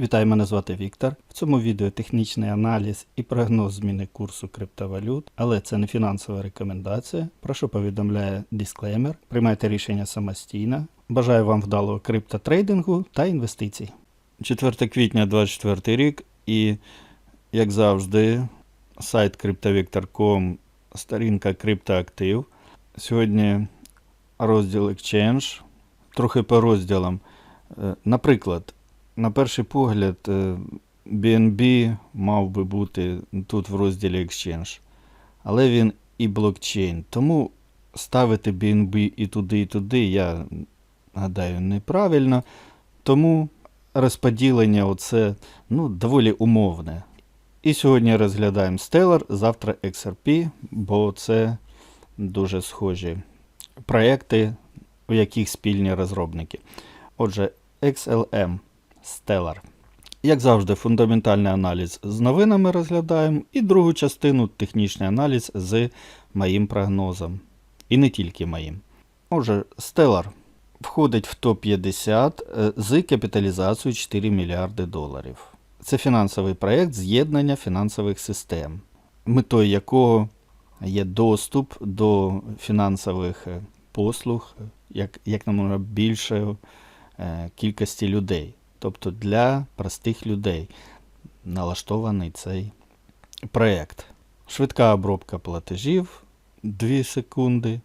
Вітаю, мене звати Віктор. В цьому відео технічний аналіз і прогноз зміни курсу криптовалют, але це не фінансова рекомендація. Про що повідомляє дисклеймер. Приймайте рішення самостійно. Бажаю вам вдалого криптотрейдингу та інвестицій. 4 квітня 2024 рік і, як завжди, сайт cryptovictor.com, сторінка криптоактив. Сьогодні розділ Exchange. Трохи по розділам. Е, Наприклад, на перший погляд, е, BNB мав би бути тут в розділі Exchange, але він і блокчейн. Тому ставити BNB і туди, і туди, я гадаю, неправильно. Тому розподілення оце ну, доволі умовне. І сьогодні розглядаємо Stellar, завтра XRP, бо це дуже схожі проекти, у яких спільні розробники. Отже, XLM Stellar. Як завжди, фундаментальний аналіз з новинами розглядаємо, і другу частину технічний аналіз з моїм прогнозом. І не тільки моїм. Отже, Stellar входить в топ-50 е, з капіталізацією 4 мільярди доларів. Це фінансовий проєкт з'єднання фінансових систем, метою якого є доступ до фінансових е, послуг як, як можна більше е, кількості людей. Тобто для простих людей налаштований цей проєкт. Швидка обробка платежів 2 секунди,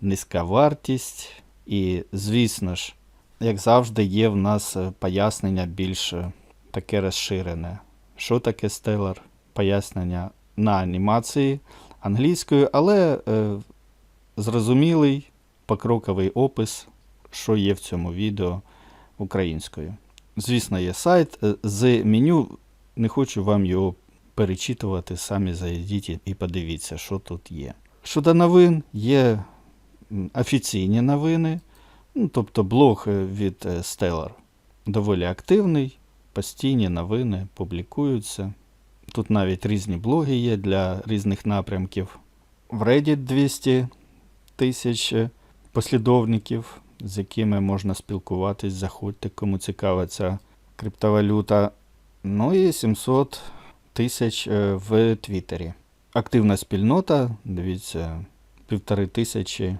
низька вартість. І, звісно ж, як завжди, є в нас е, пояснення більш е, таке розширене. Що таке Stellar? Пояснення на анімації англійською, але е, зрозумілий покроковий опис, що є в цьому відео українською. Звісно, є сайт е, з меню. Не хочу вам його перечитувати, самі зайдіть і подивіться, що тут є. Щодо новин, є офіційні новини, ну, тобто блог е, від е, Stellar доволі активний, постійні новини публікуються. Тут навіть різні блоги є для різних напрямків. В Reddit 200 тисяч послідовників, з якими можна спілкуватись, заходьте, кому цікава ця криптовалюта. Ну і 700 тисяч е, в Твіттері. Активна спільнота, дивіться, півтори тисячі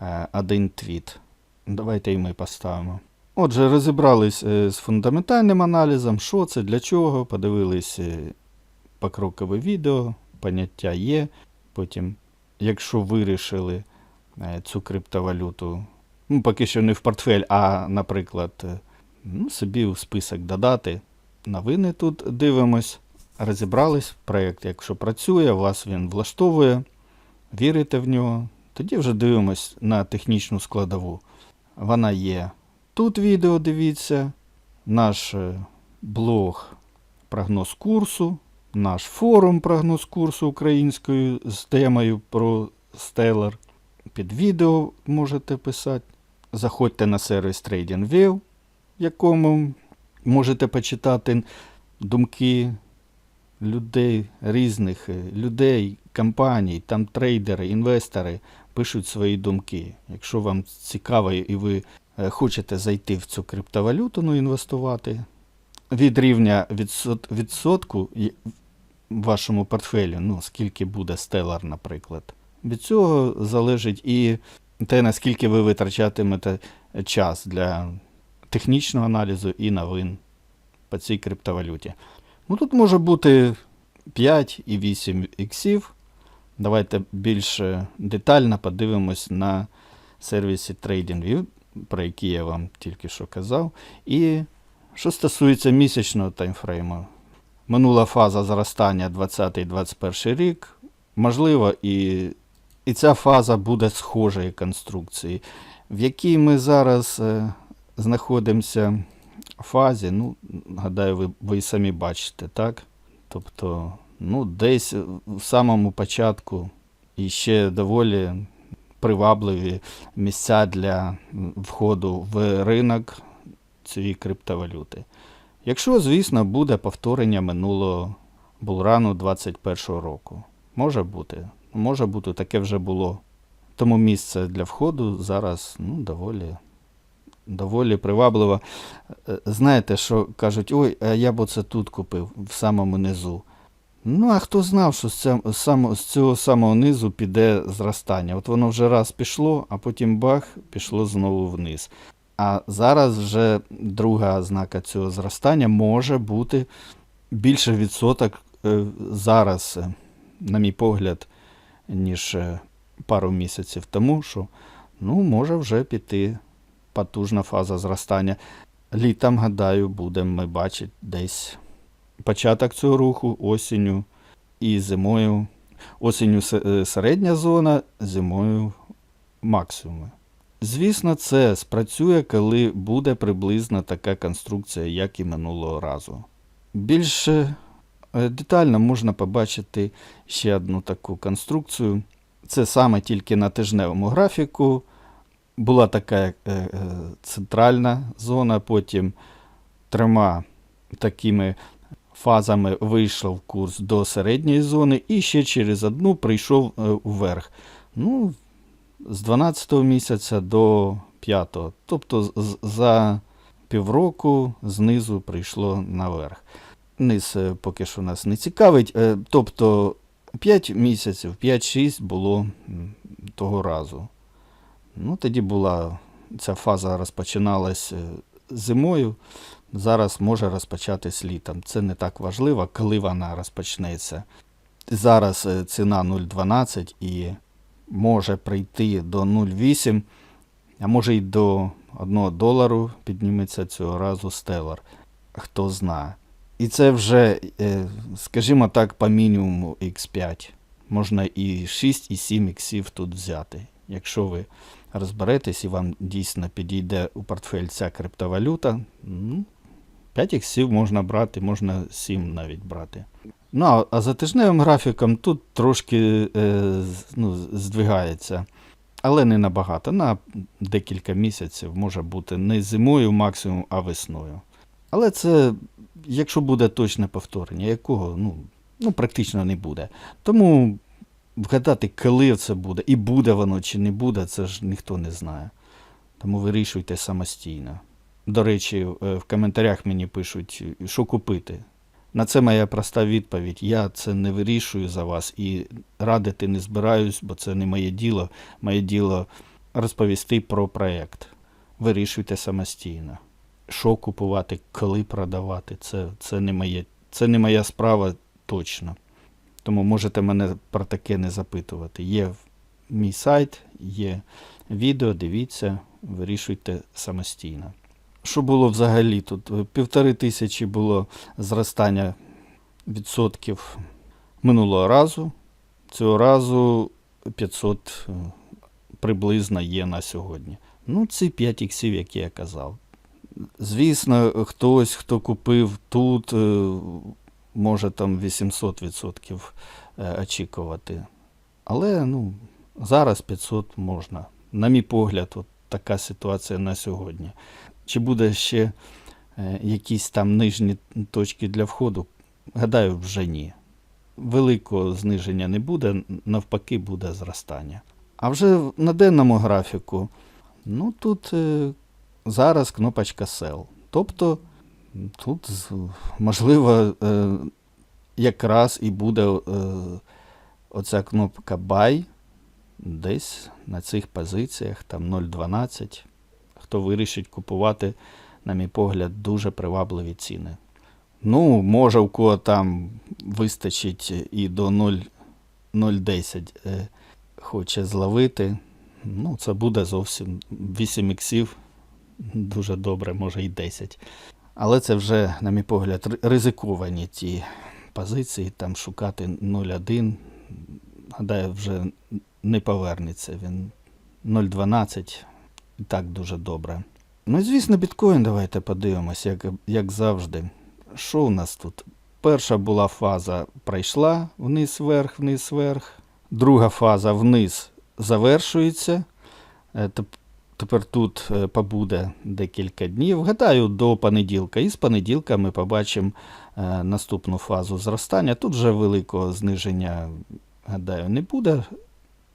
е, один твіт. Давайте і ми поставимо. Отже, розібрались е, з фундаментальним аналізом, що це, для чого, подивились покрокове відео, поняття є. Потім, якщо вирішили цю криптовалюту, ну, поки що не в портфель, а, наприклад, е, ну, собі у список додати. Новини тут дивимось, розібрались проєкт, якщо працює, вас він влаштовує, вірите в нього, тоді вже дивимось на технічну складову. Вона є. Тут відео дивіться, наш е, блог прогноз курсу, наш форум прогноз курсу українською з темою про Stellar. Під відео можете писати. Заходьте на сервіс TradingView, в якому можете почитати думки людей, різних людей, компаній, там трейдери, інвестори пишуть свої думки. Якщо вам цікаво і ви е, хочете зайти в цю криптовалюту, ну, інвестувати, від рівня відсот, відсотку в вашому портфелі, ну, скільки буде Stellar, наприклад. Від цього залежить і те, наскільки ви витрачатимете час для технічного аналізу і новин по цій криптовалюті. Ну, тут може бути 5 і 8 іксів. Давайте більш детально подивимось на сервісі TradingView, про який я вам тільки що казав. І що стосується місячного таймфрейму, минула фаза зростання 20-21 рік. Можливо, і, і ця фаза буде схожої конструкції, в якій ми зараз е, знаходимося фазі, ну, гадаю, ви, ви самі бачите, так? Тобто, ну, десь в самому початку і ще доволі привабливі місця для входу в ринок цієї криптовалюти. Якщо, звісно, буде повторення минулого булрану 21 року. Може бути. Може бути, таке вже було. Тому місце для входу зараз ну, доволі доволі приваблива. Е, Знаєте, що кажуть, ой, а я б оце тут купив, в самому низу. Ну, а хто знав, що з, цього самого низу піде зростання? От воно вже раз пішло, а потім бах, пішло знову вниз. А зараз вже друга ознака цього зростання може бути більше відсоток е, зараз, на мій погляд, ніж е, пару місяців тому, що ну, може вже піти потужна фаза зростання. Літом, гадаю, будемо ми бачити десь початок цього руху осінню і зимою. Осінню е, середня зона, зимою максимуми. Звісно, це спрацює, коли буде приблизно така конструкція, як і минулого разу. Більш е, детально можна побачити ще одну таку конструкцію. Це саме тільки на тижневому графіку. Була така е, е, центральна зона, потім трьома такими фазами вийшов курс до середньої зони і ще через одну прийшов е, вверх. Ну, з 12 місяця до 5. Тобто за півроку знизу прийшло наверх. Низ е, поки що нас не цікавить. Е, Тобто 5 місяців, 5-6 було того разу. Ну, тоді була ця фаза розпочиналась е, зимою, зараз може розпочатись літом. Це не так важливо, коли вона розпочнеться. Зараз ціна 0,12 і може прийти до 0,8, а може й до 1 долару підніметься цього разу стелар. Хто знає. І це вже, е, скажімо так, по мінімуму X5. Можна і 6, і 7 іксів тут взяти. Якщо ви розберетесь і вам дійсно підійде у портфель ця криптовалюта, ну, 5 іксів можна брати, можна 7 навіть брати. Ну, а- а за тижневим графіком тут трошки е, ну, здвигається. Але не набагато. На декілька місяців може бути не зимою максимум, а весною. Але це, якщо буде точне повторення, якого ну, ну, практично не буде. Тому вгадати, коли це буде, і буде воно чи не буде, це ж ніхто не знає. Тому вирішуйте самостійно. До речі, е, в коментарях мені пишуть, що купити. На це моя проста відповідь. Я це не вирішую за вас і радити не збираюсь, бо це не моє діло. Моє діло розповісти про проєкт. Вирішуйте самостійно. Що купувати, коли продавати, це, це, не, моє, це не моя справа точно. Тому можете мене про таке не запитувати. Є мій сайт, є відео, дивіться, вирішуйте самостійно. Що було взагалі тут? Півтори тисячі було зростання відсотків минулого разу. Цього разу 500 е, приблизно є на сьогодні. Ну, ці 5 іксів, які я казав. Звісно, хтось, хто купив тут, е, може там 800% е, очікувати. Але ну, зараз 500 можна. На мій погляд, от така ситуація на сьогодні. Чи буде ще е, якісь там нижні точки для входу? Гадаю, вже ні. Великого зниження не буде, навпаки, буде зростання. А вже на денному графіку, ну тут зараз кнопочка Sell. Тобто тут, можливо, е, якраз і буде е, оця кнопка Buy десь на цих позиціях, там 0,12. Хто вирішить купувати, на мій погляд, дуже привабливі ціни. Ну, може, у кого там вистачить і до 0,10 е, хоче зловити. Ну, це буде зовсім 8 іксів. Дуже добре, може і 10. Але це вже, на мій погляд, ризиковані ті позиції, там шукати 0,1. Гадаю, вже не повернеться. Він 0,12 і так дуже добре. Ну і звісно, біткоін, давайте подивимося, як, як завжди. Що у нас тут? Перша була фаза пройшла вниз вверх, вниз вверх. Друга фаза вниз завершується. Теп- Тепер тут е, побуде декілька днів. Гадаю, до понеділка. І з понеділка ми побачимо е, наступну фазу зростання. Тут вже великого зниження, гадаю, не буде.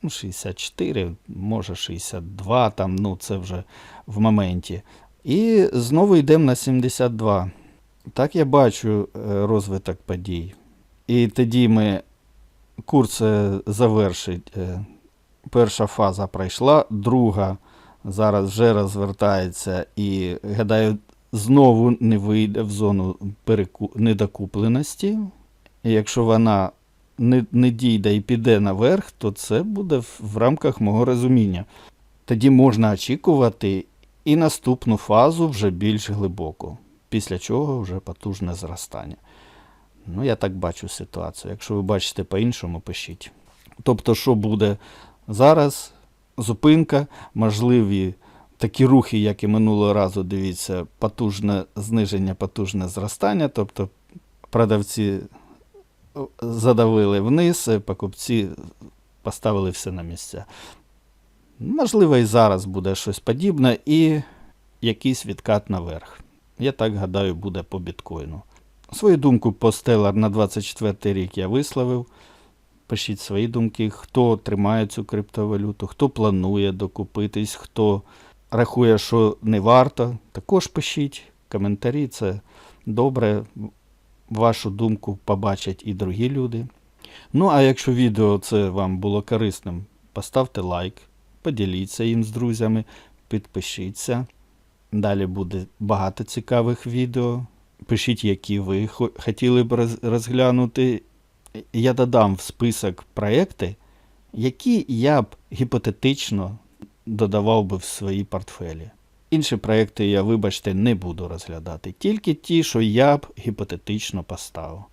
ну, 64, може 62, там, ну це вже в моменті. І знову йдемо на 72. Так я бачу е, розвиток подій. І тоді ми курс завершить. Перша фаза пройшла, друга зараз вже розвертається і, гадаю, знову не вийде в зону переку... недокупленості. І якщо вона не, не дійде і піде наверх, то це буде в, в рамках мого розуміння. Тоді можна очікувати і наступну фазу вже більш глибоку, після чого вже потужне зростання. Ну, я так бачу ситуацію. Якщо ви бачите по-іншому, пишіть. Тобто, що буде зараз? Зупинка, можливі такі рухи, як і минулого разу, дивіться, потужне зниження, потужне зростання. Тобто продавці задавили вниз, покупці поставили все на місця. Можливо, і зараз буде щось подібне, і якийсь відкат наверх. Я так гадаю, буде по біткоїну. Свою думку по Stellar на 24 рік я висловив. Пишіть свої думки, хто тримає цю криптовалюту, хто планує докупитись, хто рахує, що не варто. Також пишіть коментарі, це добре. Вашу думку побачать і другі люди. Ну, а якщо відео це вам було корисним, поставте лайк, поділіться їм з друзями, підпишіться. Далі буде багато цікавих відео. Пишіть, які ви хотіли б розглянути. Я додам в список проекти, які я б гіпотетично додавав би в свої портфелі. Інші проекти я, вибачте, не буду розглядати. Тільки ті, що я б гіпотетично поставив.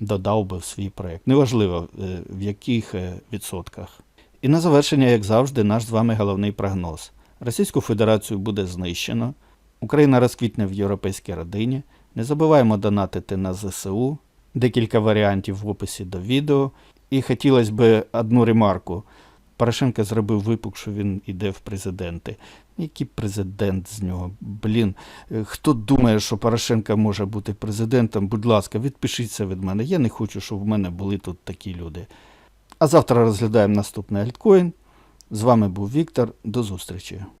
Додав би в свій проект. Неважливо, е, в яких е, відсотках. І на завершення, як завжди, наш з вами головний прогноз. Російську Федерацію буде знищено. Україна розквітне в європейській родині. Не забуваємо донатити на ЗСУ. Декілька варіантів в описі до відео. І хотілося б одну ремарку. Порошенко зробив випук, що він іде в президенти. Який президент з нього? Блін, е, хто думає, що Порошенко може бути президентом, будь ласка, відпишіться від мене. Я не хочу, щоб в мене були тут такі люди. А завтра розглядаємо наступний альткоін. З вами був Віктор. До зустрічі.